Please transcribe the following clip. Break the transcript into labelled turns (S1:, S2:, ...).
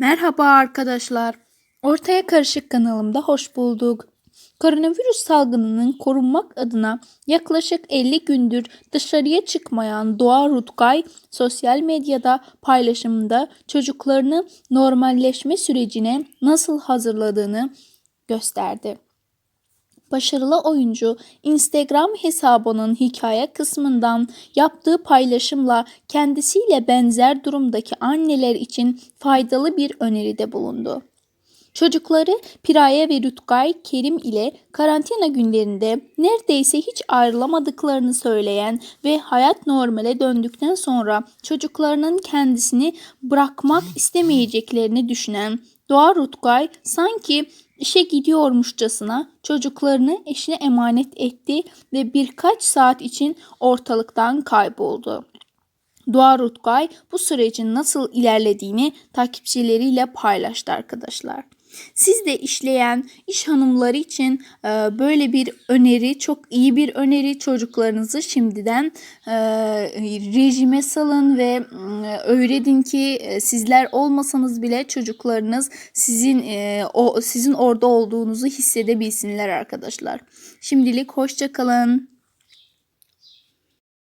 S1: Merhaba arkadaşlar. Ortaya Karışık kanalımda hoş bulduk. Koronavirüs salgınının korunmak adına yaklaşık 50 gündür dışarıya çıkmayan Doğa Rutkay sosyal medyada paylaşımında çocuklarını normalleşme sürecine nasıl hazırladığını gösterdi. Başarılı oyuncu Instagram hesabının hikaye kısmından yaptığı paylaşımla kendisiyle benzer durumdaki anneler için faydalı bir öneride bulundu. Çocukları Piraye ve Rutkay Kerim ile karantina günlerinde neredeyse hiç ayrılamadıklarını söyleyen ve hayat normale döndükten sonra çocuklarının kendisini bırakmak istemeyeceklerini düşünen Doğa Rutkay sanki işe gidiyormuşçasına çocuklarını eşine emanet etti ve birkaç saat için ortalıktan kayboldu. Doğa Rutkay bu sürecin nasıl ilerlediğini takipçileriyle paylaştı arkadaşlar. Siz de işleyen iş hanımları için e, böyle bir öneri, çok iyi bir öneri çocuklarınızı şimdiden e, rejime salın ve e, öğretin ki sizler olmasanız bile çocuklarınız sizin e, o sizin orada olduğunuzu hissedebilsinler arkadaşlar. Şimdilik hoşça kalın.